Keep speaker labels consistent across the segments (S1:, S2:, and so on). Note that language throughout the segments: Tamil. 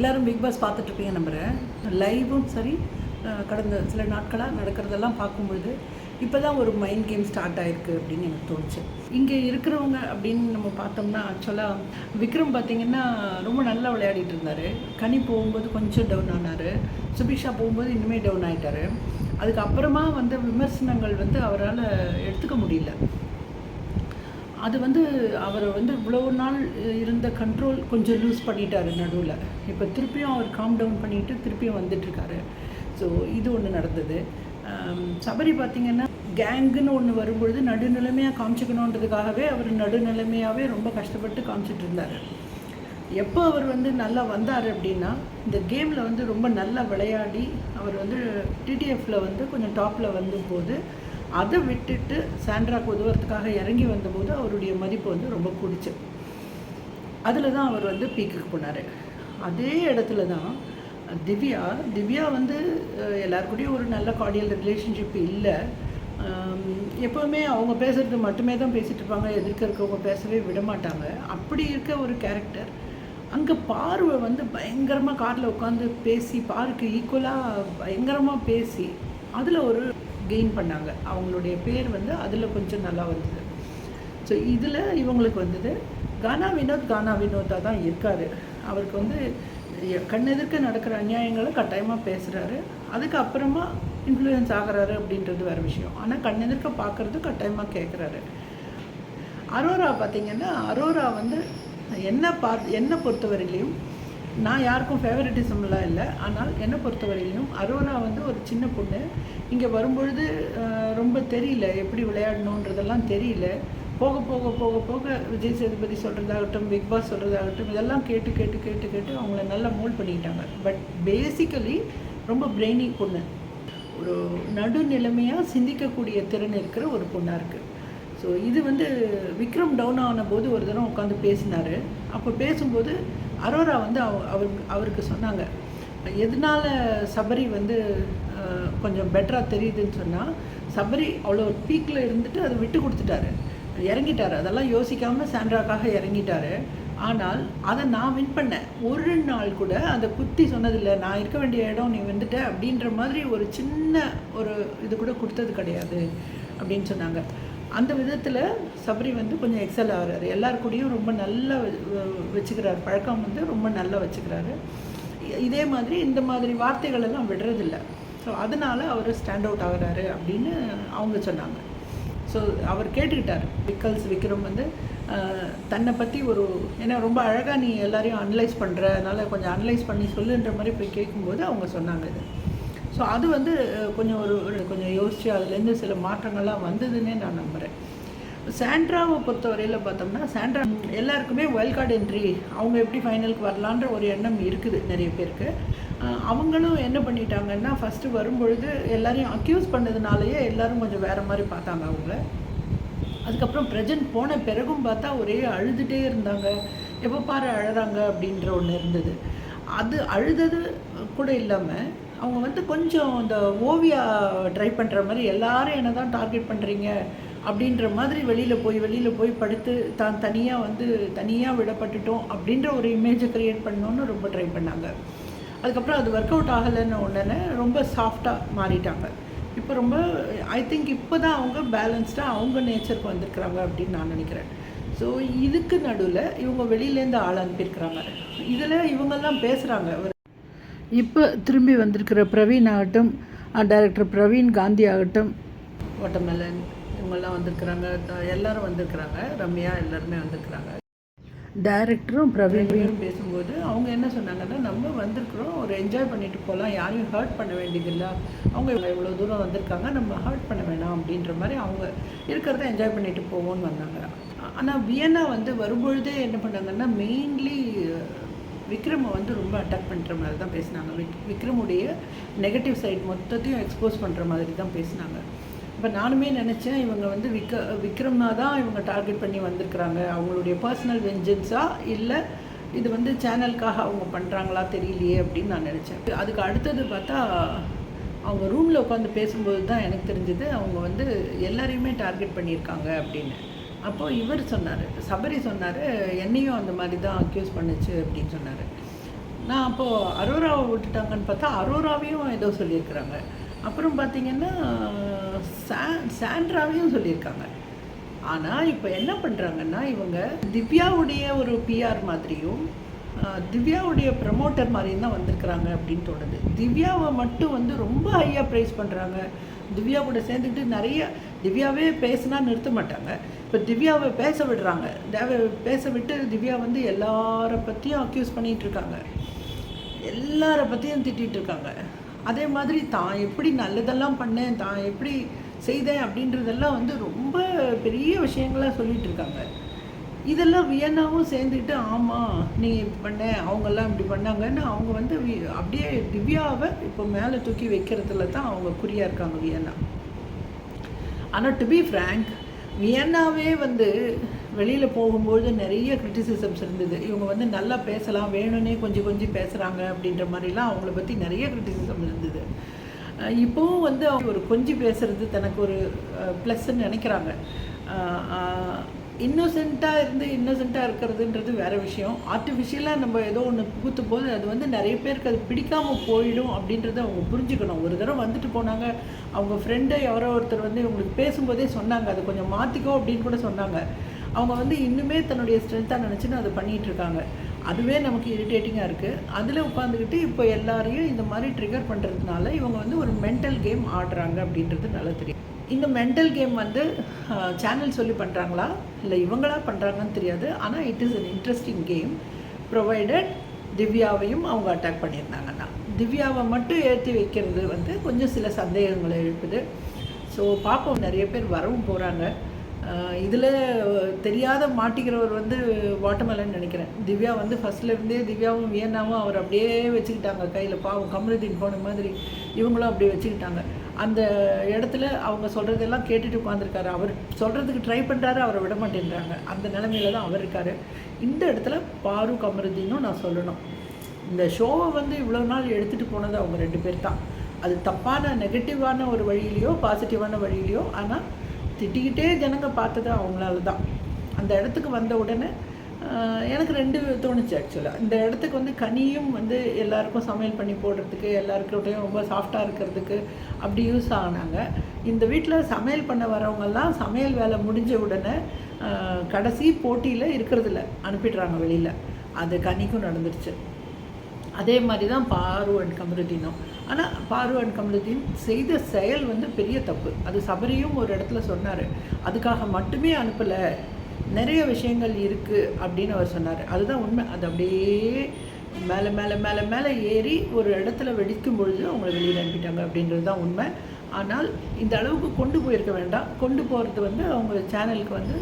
S1: எல்லாரும் பிக் பாஸ் பார்த்துட்ருப்பீங்க நம்புகிறேன் லைவும் சரி கடந்த சில நாட்களாக நடக்கிறதெல்லாம் பார்க்கும்பொழுது இப்போ தான் ஒரு மைண்ட் கேம் ஸ்டார்ட் ஆகிருக்கு அப்படின்னு எனக்கு தோணுச்சு. இங்கே இருக்கிறவங்க அப்படின்னு நம்ம பார்த்தோம்னா ஆக்சுவலாக விக்ரம் பார்த்திங்கன்னா ரொம்ப நல்லா விளையாடிட்டு இருந்தார். கனி போகும்போது கொஞ்சம் டவுன் ஆனார். சுபிஷா போகும்போது இன்னுமே டவுன் ஆகிட்டார் அதுக்கப்புறமா வந்த விமர்சனங்கள் வந்து அவரால் எடுத்துக்க முடியல. அது வந்து அவர் வந்து இவ்வளோ நாள் இருந்த கண்ட்ரோல் கொஞ்சம் லூஸ் பண்ணிட்டாரு நடுவில். இப்போ திருப்பியும் அவர் காம் டவுன் பண்ணிட்டு திருப்பியும் வந்துட்டுருக்காரு. ஸோ இது ஒன்று நடந்தது. சபரி பார்த்திங்கன்னா கேங்குன்னு ஒன்று வரும்பொழுது நடுநிலைமையாக காமிச்சிக்கணுன்றதுக்காகவே அவர் நடுநிலைமையாகவே ரொம்ப கஷ்டப்பட்டு காமிச்சிட்டு இருந்தார் எப்போ அவர் வந்து நல்லா வந்தார் அப்படின்னா இந்த கேமில் வந்து ரொம்ப நல்லா விளையாடி அவர் வந்து டிடிஎஃப்பில் வந்து கொஞ்சம் டாப்பில் வந்தபோது அதை விட்டுட்டு சாண்ட்ராக்கு உதவுறதுக்காக இறங்கி வந்தபோது அவருடைய மதிப்பு வந்து ரொம்ப கூடிச்சு. அதில் தான் அவர் வந்து பீக்குக்கு போனார். அதே இடத்துல தான் திவ்யா திவ்யா வந்து எல்லாருக்கூடையும் ஒரு நல்ல கார்டியல் ரிலேஷன்ஷிப் இல்லை. எப்போவுமே அவங்க பேசுகிறது மட்டுமே தான் பேசிகிட்டு இருப்பாங்க. எதிர்க்க இருக்கவங்க பேசவே விட மாட்டாங்க. அப்படி இருக்க ஒரு கேரக்டர் அங்கே பார்வை வந்து பயங்கரமாக காரில் உட்காந்து பேசி பாருக்கு ஈக்குவலாக பயங்கரமாக பேசி அதில் ஒரு கெயின் பண்ணாங்க. அவங்களுடைய பேர் வந்து அதில் கொஞ்சம் நல்லா வந்தது. ஸோ இதில் இவங்களுக்கு வந்தது. கானா வினோத் கானா வினோத்தாக தான் இருக்கார். அவருக்கு வந்து கண்ணெதிர்க்க நடக்கிற அநியாயங்களை கட்டாயமாக பேசுகிறாரு அதுக்கப்புறமா இன்ஃப்ளூயன்ஸ் ஆகிறாரு அப்படின்றது வேறு விஷயம். ஆனால் கண்ணெதிர்க்க பார்க்குறது கட்டாயமாக கேட்குறாரு அரோரா பார்த்திங்கன்னா அரோரா வந்து என்ன பார்த்து என்னை பொறுத்தவரையிலையும் நான் யாருக்கும் ஃபேவரட்டிசம்லாம் இல்லை. ஆனால் என்னை பொறுத்தவரையிலும் அரோரா வந்து ஒரு சின்ன பொண்ணு. இங்கே வரும்பொழுது ரொம்ப தெரியல எப்படி விளையாடணுன்றதெல்லாம் தெரியல. போக போக போக போக விஜய் சேதுபதி சொல்கிறதாகட்டும் பிக் பாஸ் சொல்கிறதாகட்டும் இதெல்லாம் கேட்டு கேட்டு கேட்டு கேட்டு அவங்கள நல்லா மூல் பண்ணிக்கிட்டாங்க. பட் பேசிக்கலி ரொம்ப பிரெய்னி பொண்ணு. ஒரு நடுநிலைமையாக சிந்திக்கக்கூடிய திறன் இருக்கிற ஒரு பொண்ணாக இருக்குது ஸோ இது வந்து விக்ரம் டவுன் ஆன போது ஒரு தடவை உட்காந்து பேசினார். அப்போ பேசும்போது அரோரா வந்து அவ அவருக்கு அவருக்கு சொன்னாங்க. எதனால சபரி வந்து கொஞ்சம் பெட்டராக தெரியுதுன்னு சொன்னால் சபரி அவ்வளோ பீக்கில் இருந்துட்டு அதை விட்டு கொடுத்துட்டாரு. இறங்கிட்டார். அதெல்லாம் யோசிக்காமல் சாண்ட்ராக்காக இறங்கிட்டாரு. ஆனால் அதை நான் வின் பண்ணேன். ஒரு நாள் கூட அந்த குத்தி சொன்னதில்லை நான் இருக்க வேண்டிய இடம் நீ வந்துட்ட அப்படின்ற மாதிரி ஒரு சின்ன ஒரு இது கூட கொடுத்தது கிடையாது அப்படின்னு சொன்னாங்க. அந்த விதத்தில் சபரி வந்து கொஞ்சம் எக்ஸல் ஆகிறாரு. எல்லார் கூடயும் ரொம்ப நல்லா வ- வச்சுக்கிறாரு. பழக்கம் வந்து ரொம்ப நல்லா வச்சுக்கிறாரு. இதே மாதிரி இந்த மாதிரி வார்த்தைகள் எல்லாம் விடுறதில்ல. ஸோ அதனால் அவர் ஸ்டாண்ட் அவுட் ஆகிறாரு அப்படின்னு அவங்க சொன்னாங்க. ஸோ அவர் கேட்டுக்கிட்டார். விக்கல்ஸ் விக்ரம் வந்து தன்னை பற்றி ஒரு ஏன்னா ரொம்ப அழகாக நீ எல்லாரையும் அனலைஸ் பண்ணுற அதனால் கொஞ்சம் அனலைஸ் பண்ணி சொல்லுன்ற மாதிரி போய் கேட்கும்போது அவங்க சொன்னாங்க இது. ஸோ அது வந்து கொஞ்சம் ஒரு கொஞ்சம் யோசித்து அதுலேருந்து சில மாற்றங்கள்லாம் வந்ததுன்னே நான் நம்புகிறேன் சாண்ட்ராவை பொறுத்தவரையில் பார்த்தோம்னா சாண்ட்ரா எல்லாருக்குமே வைல்ட் கார்டு என்ட்ரி அவங்க எப்படி ஃபைனலுக்கு வரலான்ற ஒரு எண்ணம் இருக்குது நிறைய பேருக்கு. அவங்களும் என்ன பண்ணிட்டாங்கன்னா ஃபஸ்ட்டு வரும்பொழுது எல்லாரையும் அக்யூஸ் பண்ணதுனாலேயே எல்லாரும் கொஞ்சம் வேறு மாதிரி பார்த்தாங்க அவங்கள. அதுக்கப்புறம் ப்ரெசன்ட் போன பிறகும் பார்த்தா ஒரே அழுதுகிட்டே இருந்தாங்க. எப்போ பாரு அழறாங்க அப்படின்ற ஒன்று இருந்தது. அது அழுதது கூட இல்லாமல் அவங்க வந்து கொஞ்சம் இந்த ஓவியா ட்ரை பண்ணுற மாதிரி எல்லாரும் என்ன தான் டார்கெட் பண்ணுறீங்க அப்படின்ற மாதிரி வெளியில் போய் வெளியில் போய் படுத்து தான் தனியாக வந்து தனியாக விடப்பட்டுட்டோம் அப்படின்ற ஒரு இமேஜை க்ரியேட் பண்ணோன்னு ரொம்ப ட்ரை பண்ணாங்க. அதுக்கப்புறம் அது ஒர்க் அவுட் ஆகலைன்னு உடனே ரொம்ப சாஃப்டாக மாறிட்டாங்க. இப்போ ரொம்ப ஐ திங்க் இப்போ தான் அவங்க பேலன்ஸ்டாக அவங்க நேச்சருக்கு வந்திருக்கிறாங்க அப்படின்னு நான் நினைக்கிறேன். ஸோ இதுக்கு நடுவில் இவங்க வெளியிலேருந்து ஆள் அனுப்பியிருக்கிறாங்க இதில் இவங்கெல்லாம் பேசுகிறாங்க இப்போ திரும்பி வந்திருக்கிற பிரவீன் ஆகட்டும் டைரக்டர் பிரவீன் காந்தி ஆகட்டும். வாட்டர்மெலன் இவங்கெல்லாம் வந்திருக்கிறாங்க. எல்லாரும் வந்திருக்கிறாங்க. ரம்யா எல்லாருமே வந்திருக்கிறாங்க. டைரக்டரும் பிரவீனும் பேசும்போது அவங்க என்ன சொன்னாங்கன்னா நம்ம வந்திருக்கிறோம். ஒரு என்ஜாய் பண்ணிட்டு போகலாம் யாரையும் ஹர்ட் பண்ண வேண்டியதில்லை. அவங்க இவ்வளோ தூரம் வந்திருக்காங்க. நம்ம ஹர்ட் பண்ண வேணாம். அப்படின்ற மாதிரி அவங்க இருக்கிறத என்ஜாய் பண்ணிட்டு போவோம்னு வந்தாங்க. ஆனால் வியன்னா வந்து வரும்பொழுதே என்ன பண்ணாங்கன்னா மெயின்லி விக்ரமை வந்து ரொம்ப அட்டாக் பண்ணுற மாதிரி தான் பேசினாங்க. விக் விக்ரமுடைய நெகட்டிவ் சைட் மொத்தத்தையும் எக்ஸ்போஸ் பண்ணுற மாதிரி தான் பேசினாங்க. இப்போ நானுமே நினச்சேன் இவங்க வந்து விக்க விக்ரம்னா தான் இவங்க டார்கெட் பண்ணி வந்திருக்கிறாங்க. அவங்களுடைய பர்சனல் வெஞ்சன்ஸா இல்லை இது வந்து சேனலுக்காக அவங்க பண்ணுறாங்களா தெரியலையே அப்படின்னு நான் நினச்சேன். அதுக்கு அடுத்தது பார்த்தா அவங்க ரூமில் உட்காந்து பேசும்போது தான் எனக்கு தெரிஞ்சது அவங்க வந்து எல்லாரையுமே டார்கெட் பண்ணியிருக்காங்க அப்படின்னு. அப்போது இவர் சொன்னார் சபரி சொன்னார் என்னையும் அந்த மாதிரி தான் அக்யூஸ் பண்ணுச்சு அப்படின்னு சொன்னார். நான் அப்போது அரோராவை விட்டுட்டாங்கன்னு பார்த்தா அரோராவையும் ஏதோ சொல்லியிருக்கிறாங்க. அப்புறம் பார்த்தீங்கன்னா சா சாண்ட்ராவையும் சொல்லியிருக்காங்க. ஆனால் இப்போ என்ன பண்ணுறாங்கன்னா இவங்க திவ்யாவுடைய ஒரு பிஆர் மாதிரியும் திவ்யாவுடைய ப்ரமோட்டர் மாதிரியும் தான் வந்திருக்கிறாங்க அப்படின்னு தோணுது. திவ்யாவை மட்டும் வந்து ரொம்ப ஹையாக ப்ரைஸ் பண்ணுறாங்க திவ்யா கூட சேர்ந்துக்கிட்டு நிறைய திவ்யாவே பேசினா நிறுத்த மாட்டாங்க. இப்போ திவ்யாவை பேச விடுறாங்க. தேவை பேச விட்டு திவ்யா வந்து எல்லார பற்றியும் அக்யூஸ் பண்ணிகிட்ருக்காங்க இருக்காங்க. எல்லார பற்றியும் திட்டிகிட்டு இருக்காங்க. அதே மாதிரி தான் எப்படி நல்லதெல்லாம் பண்ணேன் தான் எப்படி செய்தேன் அப்படின்றதெல்லாம் வந்து ரொம்ப பெரிய விஷயங்களாக சொல்லிட்டு இருக்காங்க. இதெல்லாம் வியன்னாவும் சேர்ந்துக்கிட்டு ஆமாம் நீ இப்படி பண்ண அவங்கெல்லாம் இப்படி பண்ணாங்கன்னு அவங்க வந்து வி- அப்படியே திவ்யாவை இப்போ மேலே தூக்கி வைக்கிறதுல தான் அவங்க குறியாக இருக்காங்க வியன்னா. ஆனால் டு பி ஃப்ரேங்க் வியன்னாவே வந்து வெளியில் போகும்போது நிறைய கிரிட்டிசிசம்ஸ் இருந்தது. இவங்க வந்து நல்லா பேசலாம் வேணும்னே கொஞ்சம் கொஞ்சம் பேசுகிறாங்க அப்படின்ற மாதிரிலாம் அவங்கள பற்றி நிறைய கிரிட்டிசிசம் இருந்தது. இப்போவும் வந்து அவங்க ஒரு கொஞ்சம் பேசுகிறது தனக்கு ஒரு ப்ளஸ்ன்னு நினைக்கிறாங்க. இன்னோசென்ட்டாக இருந்து இன்னோசென்ட்டாக இருக்கிறதுன்றது வேற விஷயம். ஆர்டிஃபிஷியலாக நம்ம ஏதோ ஒன்று புகுத்தும் போது அது வந்து நிறைய பேருக்கு அது பிடிக்காமல் போயிடும் அப்படின்றத அவங்க புரிஞ்சுக்கணும். ஒரு தடவை வந்துட்டு போனாங்க அவங்க ஃப்ரெண்டு யாரோ ஒருத்தர் வந்து இவங்களுக்கு பேசும்போதே சொன்னாங்க. அதை கொஞ்சம் மாற்றிக்கோ அப்படின்னு கூட சொன்னாங்க. அவங்க வந்து இன்னுமே தன்னுடைய ஸ்ட்ரென்த்தாக நினச்சின்னு அதை பண்ணிகிட்டு இருக்காங்க. அதுவே நமக்கு இரிட்டேட்டிங்காக இருக்குது அதில் உட்காந்துக்கிட்டு இப்போ எல்லாரையும் இந்த மாதிரி ட்ரிகர் பண்ணுறதுனால இவங்க வந்து ஒரு மென்டல் கேம் ஆடுறாங்க அப்படின்றது நல்லா தெரியும். இந்த மென்டல் கேம் வந்து சேனல் சொல்லி பண்ணுறாங்களா இல்லை இவங்களா பண்ணுறாங்கன்னு தெரியாது. ஆனால் it is an interesting game provided திவ்யாவையும் அவங்க அட்டாக் பண்ணியிருந்தாங்கன்னா. திவ்யாவை மட்டும் ஏற்றி வைக்கிறது வந்து கொஞ்சம் சில சந்தேகங்களை எழுப்புது. ஸோ பார்ப்போம் நிறைய பேர் வரவும் போகிறாங்க இதில் தெரியாத மாட்டிக்கிறவர் வந்து வாட்டமலன் நினைக்கிறேன். திவ்யா வந்து ஃபஸ்ட்லேருந்தே திவ்யாவும் வியன்னாவும் அவர் அப்படியே வச்சுக்கிட்டாங்க. கையில் பாவம் கமலுதீன் போன மாதிரி இவங்களும் அப்படியே வச்சுக்கிட்டாங்க. அந்த இடத்துல அவங்க சொல்கிறதெல்லாம் கேட்டுட்டு உட்காந்துருக்காரு அவர் சொல்கிறதுக்கு ட்ரை பண்ணுறாரு அவரை விட மாட்டேன்றாங்க. அந்த நிலமையில தான் அவர் இருக்கார். இந்த இடத்துல பாரு கமருதீனும் நான் சொல்லணும். இந்த ஷோவை வந்து இவ்வளோ நாள் எடுத்துகிட்டு போனது அவங்க ரெண்டு பேர் தான். அது தப்பான நெகட்டிவான ஒரு வழியிலையோ பாசிட்டிவான வழியிலையோ ஆனால் திட்டிக்கிட்டே ஜனங்க பார்த்தது அவங்களால தான் அந்த இடத்துக்கு வந்த உடனே எனக்கு ரெண்டு தோணுச்சு ஆக்சுவலாக இந்த இடத்துக்கு வந்து கனியும் வந்து எல்லாருக்கும் சமையல் பண்ணி போடுறதுக்கு எல்லாருக்கிட்டையும் ரொம்ப சாஃப்டாக இருக்கிறதுக்கு அப்படி யூஸ் ஆனாங்க. இந்த வீட்டில் சமையல் பண்ண வரவங்கெல்லாம் சமையல் வேலை முடிஞ்ச உடனே கடைசி போட்டியில் இருக்கிறதில்ல அனுப்பிடுறாங்க வெளியில். அது கனிக்கும் நடந்துருச்சு. அதே மாதிரி தான் பாரு அண்ட் கமருதீனும் ஆனால் பாரு அண்ட் கமருதீன் செய்த செயல் வந்து பெரிய தப்பு. அது சபரியும் ஒரு இடத்துல சொன்னார். அதுக்காக மட்டுமே அனுப்பலை. நிறைய விஷயங்கள் இருக்குது அப்படின்னு அவர் சொன்னார். அதுதான் உண்மை. அது அப்படியே மேலே மேலே மேலே மேலே ஏறி ஒரு இடத்துல வெடிக்கும் பொழுது அவங்களை வெளியில் அனுப்பிட்டாங்க அப்படின்றது தான் உண்மை. ஆனால் இந்த அளவுக்கு கொண்டு போயிருக்க வேண்டாம். கொண்டு போகிறது வந்து அவங்க சேனலுக்கு வந்து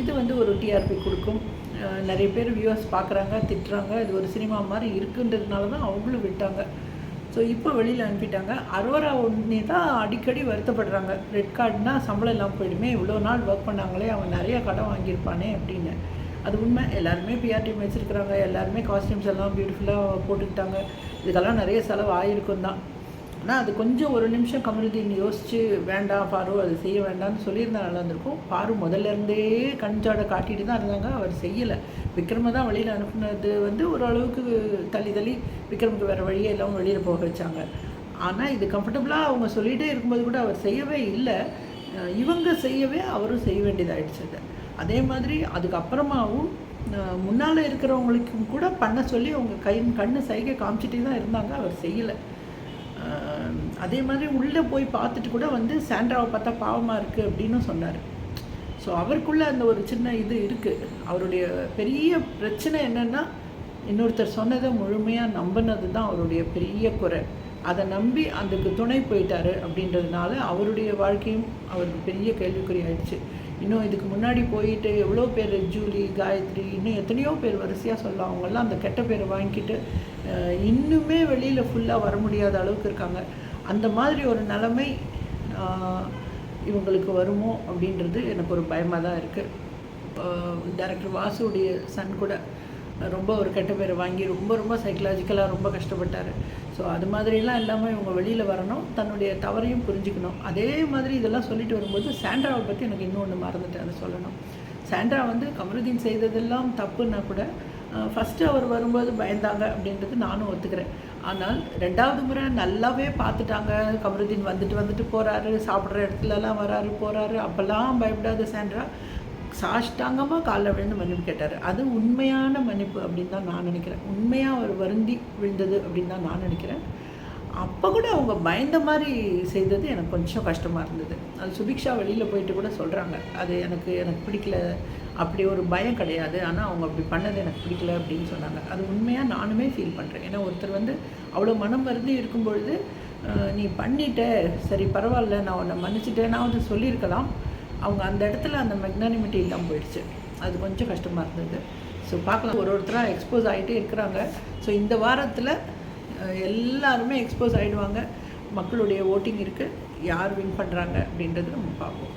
S1: இது வந்து ஒரு டிஆர்பி கொடுக்கும். நிறைய பேர் வியூவர்ஸ் பார்க்குறாங்க திட்டுறாங்க. இது ஒரு சினிமா மாதிரி இருக்குன்றதுனால தான் அவங்களும் விட்டாங்க. ஸோ இப்போ வெளியில் அனுப்பிட்டாங்க. அரோரா ஒன்றே தான் அடிக்கடி வருத்தப்படுறாங்க. ரெட் கார்டுனா சம்பளம் இல்லாமல் போயிடுமே இவ்வளோ நாள் ஒர்க் பண்ணாங்களே அவன் நிறைய கடன் வாங்கியிருப்பானே அப்படின்னு. அது உண்மை. எல்லாருமே பிஆர் டீம் வச்சுருக்குறாங்க. எல்லாருமே காஸ்டியூம்ஸ் எல்லாம் பியூட்டிஃபுல்லாக போட்டுக்கிட்டாங்க. இதுக்கெல்லாம் நிறைய செலவு ஆகிருக்கும் தான். ஆனால் அது கொஞ்சம் ஒரு நிமிஷம் கமருதீன் யோசிச்சு வேண்டாம் பாரு அது செய்ய வேண்டாம்னு சொல்லியிருந்தா நல்லா இருந்திருக்கும். பாரு முதல்ல இருந்தே கஞ்சாட காட்டிட்டு தான் இருந்தாங்க. அவர் செய்யலை. விக்ரம தான் வெளியில் அனுப்புனது வந்து ஓரளவுக்கு தள்ளி தள்ளி விக்ரமுக்கு வேறு வழியே இல்லாமல் வெளியில் போக வச்சாங்க. ஆனால் இது கம்ஃபர்டபுளாக அவங்க சொல்லிகிட்டே இருக்கும்போது கூட அவர் செய்யவே இல்லை. இவங்க செய்யவே அவரும் செய்ய வேண்டியதாகிடுச்சு அதை. அதே மாதிரி அதுக்கப்புறமாவும் முன்னால் இருக்கிறவங்களுக்கும் கூட பண்ண சொல்லி அவங்க கை கண்ணு சைகை காமிச்சிட்டே தான் இருந்தாங்க. அவர் செய்யலை. அதே மாதிரி உள்ளே போய் பார்த்துட்டு கூட வந்து சாண்ட்ராவை பார்த்தா பாவமாக இருக்குது அப்படின்னு சொன்னார். ஸோ அவருக்குள்ளே அந்த ஒரு சின்ன இது இருக்குது அவருடைய பெரிய பிரச்சனை என்னென்னா இன்னொருத்தர் சொன்னதை முழுமையாக நம்பினது தான் அவருடைய பெரிய குறை. அதை நம்பி அதுக்கு துணை போயிட்டார் அப்படின்றதுனால அவருடைய வாழ்க்கையும் அவருக்கு பெரிய கேள்விக்குறி ஆயிடுச்சு. இன்னும் இதுக்கு முன்னாடி போயிட்டு எவ்வளோ பேர் ஜூலி காயத்ரி இன்னும் எத்தனையோ பேர் வரிசையாக சொல்லலாம் அவங்கெல்லாம் அந்த கெட்ட பேரை வாங்கிக்கிட்டு இன்னுமே வெளியில் ஃபுல்லாக வர முடியாத அளவுக்கு இருக்காங்க. அந்த மாதிரி ஒரு நிலைமை இவங்களுக்கு வருமோ அப்படின்றது எனக்கு ஒரு பயமாக தான் இருக்குது டேரக்டர் வாசுடைய சன் கூட ரொம்ப ஒரு கெட்ட பேரை வாங்கி ரொம்ப ரொம்ப சைக்கலாஜிக்கலாக ரொம்ப கஷ்டப்பட்டார். ஸோ அது மாதிரிலாம் இல்லாமல் இவங்க வெளியில் வரணும் தன்னுடைய தவறையும் புரிஞ்சுக்கணும். அதே மாதிரி இதெல்லாம் சொல்லிட்டு வரும்போது சாண்ட்ராவை பற்றி எனக்கு இன்னொன்று மறந்துட்டேன் அதை சொல்லணும். சாண்ட்ரா வந்து கமருதீன் செய்ததெல்லாம் தப்புன்னா கூட ஃபஸ்ட்டு அவர் வரும்போது பயந்தாங்க அப்படின்றது நானும் ஒத்துக்கிறேன். ஆனால் ரெண்டாவது முறை நல்லாவே பார்த்துட்டாங்க. கமருதீன் வந்துட்டு வந்துட்டு போகிறாரு சாப்பிட்ற இடத்துலலாம் வராரு போகிறாரு அப்போல்லாம் பயப்படாத சாண்ட்ரா சாஷ்டாங்கமாக காலைல விழுந்து மன்னிப்பு கேட்டார். அது உண்மையான மன்னிப்பு அப்படின்னு தான் நான் நினைக்கிறேன். உண்மையாக அவர் வருந்தி விழுந்தது அப்படின்னு தான் நான் நினைக்கிறேன். அப்போ கூட அவங்க பயந்த மாதிரி செய்தது எனக்கு கொஞ்சம் கஷ்டமாக இருந்தது. அது சுபிக்ஷா வெளியில் போயிட்டு கூட சொல்கிறாங்க அது எனக்கு எனக்கு பிடிக்கல. அப்படி ஒரு பயம் கிடையாது. ஆனால் அவங்க அப்படி பண்ணது எனக்கு பிடிக்கல அப்படின்னு சொன்னாங்க. அது உண்மையாக நானுமே ஃபீல் பண்ணுறேன் ஏன்னா ஒருத்தர் வந்து அவ்வளோ மனம் வருந்தி இருக்கும் பொழுது நீ பண்ணிட்ட சரி பரவாயில்ல நான் உன்னை மன்னிச்சிட்டேன் நான் வந்து சொல்லியிருக்கலாம். அவங்க அந்த இடத்துல அந்த மெக்னானிமிட்டி இல்லாமல் போயிடுச்சு. அது கொஞ்சம் கஷ்டமாக இருந்தது. ஸோ பார்க்கலாம். ஒரு ஒருத்தராக எக்ஸ்போஸ் ஆகிட்டே இருக்கிறாங்க. ஸோ இந்த வாரத்தில் எல்லாருமே எக்ஸ்போஸ் ஆகிடுவாங்க மக்களுடைய ஓட்டிங் இருக்குது யார் வின் பண்ணுறாங்க அப்படின்றது நம்ம பார்ப்போம்.